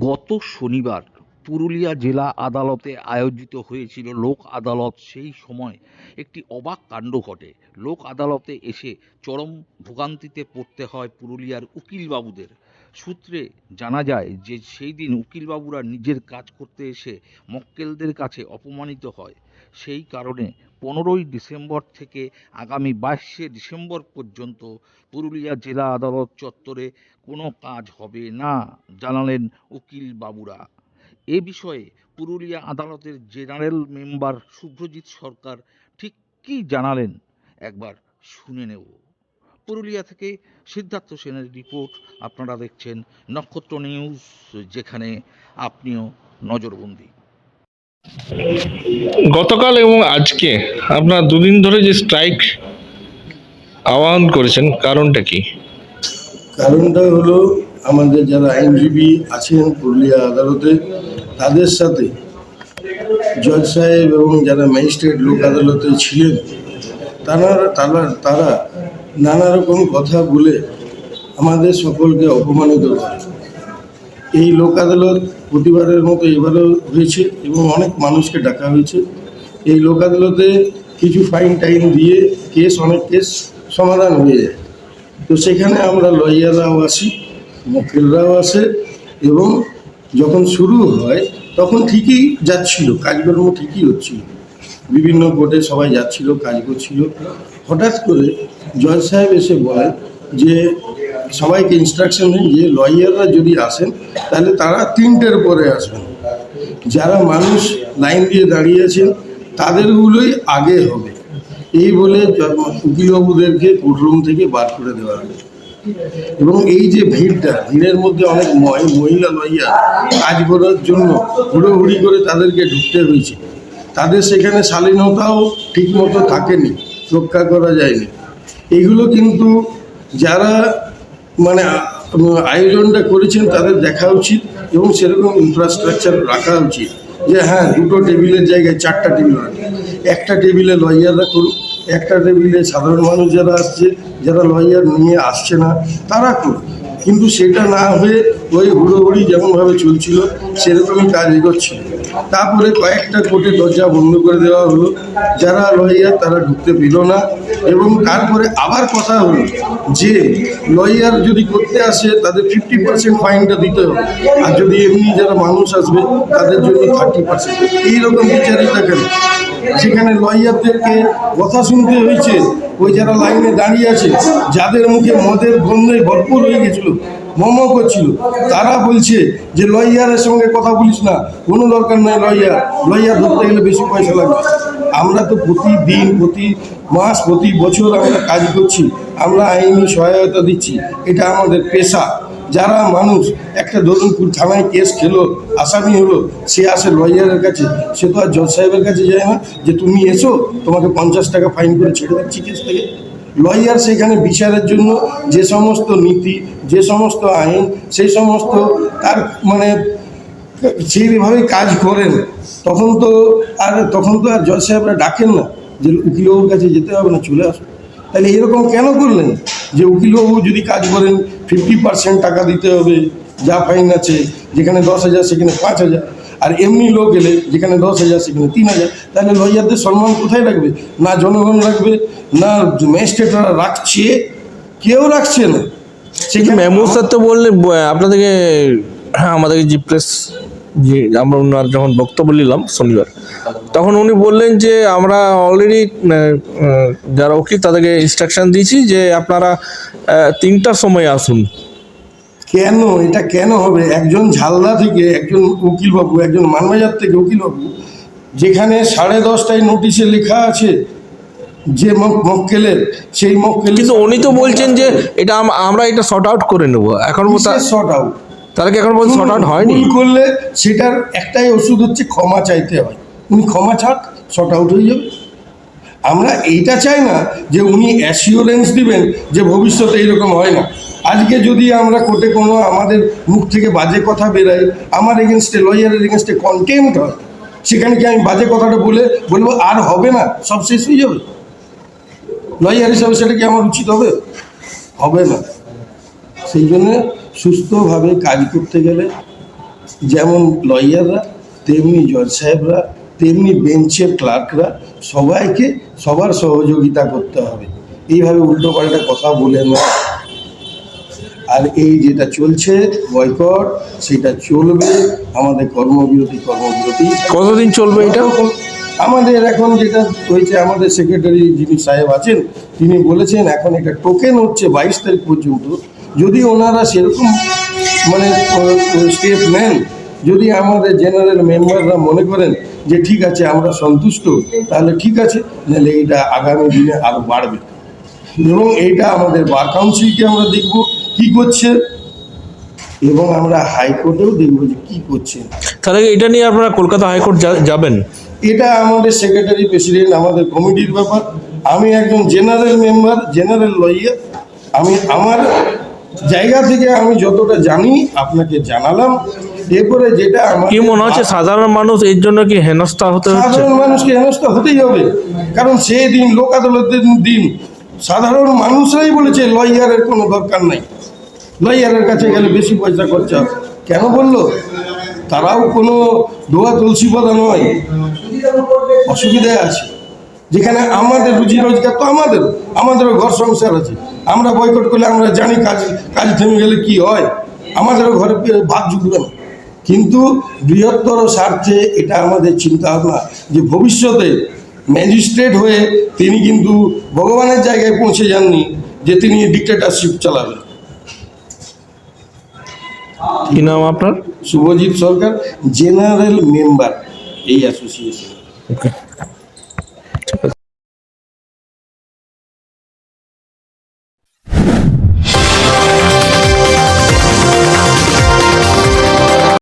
গত শনিবার পুরুলিয়া জেলা আদালতে আয়োজিত হয়েছিল লোক আদালত সেই সময় একটি অবাক কাণ্ড ঘটে। লোক আদালতে এসে চরম ভোগান্তিতে পড়তে হয় পুরুলিয়ার উকিলবাবুদের। সূত্রে জানা যায় যে সেই দিন উকিলবাবুরা নিজের কাজ করতে এসে মক্কেলদের কাছে অপমানিত হয়। সেই কারণে পনেরোই ডিসেম্বর থেকে আগামী বাইশে ডিসেম্বর পর্যন্ত পুরুলিয়া জেলা আদালত চত্বরে কোনো কাজ হবে না জানালেন উকিল বাবুরা এ বিষয়ে পুরুলিয়া আদালতের জেনারেল মেম্বার শুভ্রজিৎ সরকার ঠিক কী জানালেন একবার শুনে নেব। পুরুলিয়া থেকে সিদ্ধার্থ সেনের রিপোর্ট আপনারা দেখছেন নক্ষত্র নিউজ যেখানে আপনিও নজরবন্দি। গতকাল এবং আজকে আপনার দুদিন ধরে যে স্ট্রাইক আহ্বান করেছেন কারণটা কি? কারণটা হলো আমাদের যারা আইনজীবী আছেন পুরুলিয়া আদালতে তাদের সাথে জজ সাহেব এবং যারা ম্যাজিস্ট্রেট লোক আদালতে ছিলেন তারা তারা তারা নানা রকম কথা বলে আমাদের সকলকে অপমানিত করে। এই লোক আদালত প্রতিবারের মতো এবারেও হয়েছে এবং অনেক মানুষকে ডাকা হয়েছে। এই লোক আদালতে কিছু ফাইন টাইন দিয়ে কেস অনেক কেস সমাধান হয়ে যায়। তো সেখানে আমরা লয়াররাও আসি মক্কেলরাও আসে এবং যখন শুরু হয় তখন ঠিকই যাচ্ছিল, কাজকর্ম ঠিকই হচ্ছিল। বিভিন্ন কোর্টে সবাই যাচ্ছিল, কাজ করছিল। হঠাৎ করে জজ সাহেব এসে বলেন যে সবাইকে ইনস্ট্রাকশন দেন যে লয়াররা যদি আসেন, তাহলে তারা তিনটের পরে আসবেন। যারা মানুষ লাইন দিয়ে দাঁড়িয়ে আছেন, তাদেরগুলোই আগে হবে। এই বলে উকিলবাবুদেরকে কোর্টরুম থেকে বার করে দেওয়া হবে এবং এই যে ভিড়টা, ভিড়ের মধ্যে অনেক মহি- মহিলা লইয়া কাজ করার জন্য হুড়োহুড়ি করে তাদেরকে ঢুকতে হয়েছে। তাদের সেখানে শালীনতাও ঠিকমতো থাকেনি। রক্ষা করা যায়নি। এগুলো কিন্তু যারা মানে আয়োজনটা করেছেন তাদের দেখা উচিত এবং সেরকম ইনফ্রাস্ট্রাকচার রাখা উচিত। যে হ্যাঁ দুটো টেবিলের জায়গায় চারটা টেবিল রাখবে একটা টেবিলে লয়াররা করুক, একটা টেবিলে সাধারণ মানুষ যারা আসছে, যারা লয়ার নিয়ে আসছে না, তারা করুক। কিন্তু সেটা না হয়ে ওই হুড়োহুড়ি যেমনভাবে চলছিল, সেরকমই কাজ এগোচ্ছিল। তারপরে কয়েকটা কোর্টে দরজা বন্ধ করে দেওয়া হলো। যারা লয়ার তারা ঢুকতে পেল না এবং তারপরে আবার কথা হলো যে লয়ার যদি করতে আসে তাদের ফিফটি পার্সেন্ট ফাইনটা দিতে হবে। আর যদি এমনি যারা মানুষ আসবে, তাদের জন্য থার্টি পার্সেন্ট এইরকম বিচারিতা কেন? সেখানে লয়ারদেরকে কথা শুনতে হয়েছে, ওই যারা লাইনে দাঁড়িয়ে আছে, যাদের মুখে মদের গন্ধে ভরপুর হয়ে গেছিল মম করছিল। তারা বলছে যে, লয়ারের সঙ্গে কথা বলিস না, কোনো দরকার নাই লয়ার। লয়ার ধরতে গেলে বেশি পয়সা লাগবে। আমরা তো প্রতিদিন, প্রতি মাস, প্রতি বছর আমরা কাজ করছি। আমরা আইনি সহায়তা দিচ্ছি। এটা আমাদের পেশা। যারা মানুষ, একটা ধরুনপুর থানায় কেস খেলো, আসামি হলো, সে আসে লয়ারের কাছে। সে তো আর জজ সাহেবের কাছে যায় না যে, তুমি এসো, তোমাকে পঞ্চাশ টাকা ফাইন করে ছেড়ে দিচ্ছি কেস থেকে। লয়ার সেখানে বিচারের জন্য যে সমস্ত নীতি, যে সমস্ত আইন, সেই সমস্ত তার মানে সেইভাবে কাজ করেন। তখন তো আর, তখন তো আর জজ সাহেবরা ডাকেন না যে উকিলবাবুর কাছে যেতে হবে না, চলে আসো তাহলে এরকম কেন করলেন যে উকিলবাবু যদি কাজ করেন ফিফটি পার্সেন্ট টাকা দিতে হবে, যা ফাইন আছে, যেখানে দশ হাজার, সেখানে পাঁচ হাজার। আর এমনি লোক এলে যেখানে দশ হাজার সেখানে তিন হাজার তাহলে লয়ারদের সম্মান কোথায় রাখবে? না জনগণ রাখবে না ম্যাজিস্ট্রেটরা রাখছে? কেউ রাখছে না। সেখানে মেমু স্যার তো বললেন আপনাদেরকে হ্যাঁ আমাদেরকে জি প্রেস যে আমরা ওনার যখন বক্তব্য নিলাম শনিবার তখন উনি বললেন যে আমরা অলরেডি যারা উকিল তাদেরকে ইনস্ট্রাকশন দিয়েছি যে আপনারা তিনটার সময় আসুন। কেন এটা কেন হবে? একজন ঝালদা থেকে একজন উকিলবাবু একজন মানবাজার থেকে উকিলবাবু যেখানে সাড়ে দশটায় নোটিশে লেখা আছে যে মক- মক্কেলের সেই মক্কেল কিন্তু উনি তো বলছেন যে এটা আমরা এটা শর্ট আউট করে নেব। এখন শর্ট আউট তাহলে কি এখন পর্যন্ত শর্ট আউট হয়নি? ভুল করলে সেটার একটাই ওষুধ হচ্ছে ক্ষমা চাইতে হয়। উনি ক্ষমা চাক শর্ট আউট হয়ে যাবে। আমরা এইটা চাই না যে উনি অ্যাসিওরেন্স দিবেন যে ভবিষ্যতে এইরকম হয় না। আজকে যদি আমরা কোর্টে কোনো আমাদের মুখ থেকে বাজে কথা বেরাই আমার এগেনস্টে লয়ারের এগেনস্টে কন্টেম্ট হয়, সেখানে কি আমি বাজে কথাটা বলে, বলব, আর হবে না, সব শেষ হয়ে যাবে? লয়ার হিসাবে সেটা কি আমার উচিত হবে? হবে না। সেই জন্য সুস্থভাবে কাজ করতে গেলে যেমন লয়াররা তেমনি জজ সাহেবরা তেমনি বেঞ্চের ক্লার্করা সবাইকে সবার সহযোগিতা করতে হবে। এইভাবে উল্টো পাল্টা কথা বলে না আর এই যেটা চলছে বয়কট সেটা চলবে। আমাদের কর্মবিরতি কর্মবিরতি। কতদিন চলবে এটা? আমাদের এখন যেটা হয়েছে আমাদের সেক্রেটারি যিনি সাহেব আছেন তিনি বলেছেন এখন এটা টোকেন হচ্ছে বাইশ তারিখ পর্যন্ত। যদি ওনারা সেরকম মানে স্টেপ নেন যদি আমাদের জেনারেল মেম্বাররা মনে করেন যে ঠিক আছে আমরা সন্তুষ্ট তাহলে ঠিক আছে নাহলে এইটা আগামী দিনে আরও বাড়বে। এবং এইটা আমাদের বার কাউন্সিলকে আমরা দেখব কি করছে এবং আমরা হাইকোর্টেও দেখব যে কী করছে। তাহলে এটা নিয়ে আপনারা কলকাতা হাইকোর্ট যাবেন? এটা আমাদের সেক্রেটারি প্রেসিডেন্ট আমাদের কমিটির ব্যাপার। আমি একজন জেনারেল মেম্বার জেনারেল লয়ার আমি আমার জায়গা থেকে আমি যতটা জানি আপনাকে জানালাম। এরপরে যেটা আমার কি মনে হচ্ছে সাধারণ মানুষ এর জন্য কি হেনস্থা হতে হচ্ছে? সাধারণ মানুষকে হেনস্থা হতেই হবে? কারণ সেই দিন লোক আদালতের দিন সাধারণ মানুষরাই বলেছে লয়ারের কোনো দরকার নাই। লয়ারের কাছে গেলে বেশি পয়সা খরচা হবে। কেন বলল? তারাও কোনো দোয়া তুলসী পাতা নয়। অসুবিধায় আছে। যেখানে আমাদের রুজি রোজগার তো আমাদের আমাদেরও ঘর সংসার আছে। আমরা বয়কট করলে আমরা জানি কাজ কাজ থেমে গেলে কি হয়। আমাদেরও ঘরে ভাত জুটবে না। কিন্তু বৃহত্তর স্বার্থে এটা আমাদের চিন্তা ভাবনা যে ভবিষ্যতে ম্যাজিস্ট্রেট হয়ে তিনি কিন্তু ভগবানের জায়গায় পৌঁছে যাননি যে তিনি ডিক্টেটারশিপ চালাবেন। কি নাম আপনার? শুভজিৎ সরকার জেনারেল মেম্বার এই অ্যাসোসিয়েশন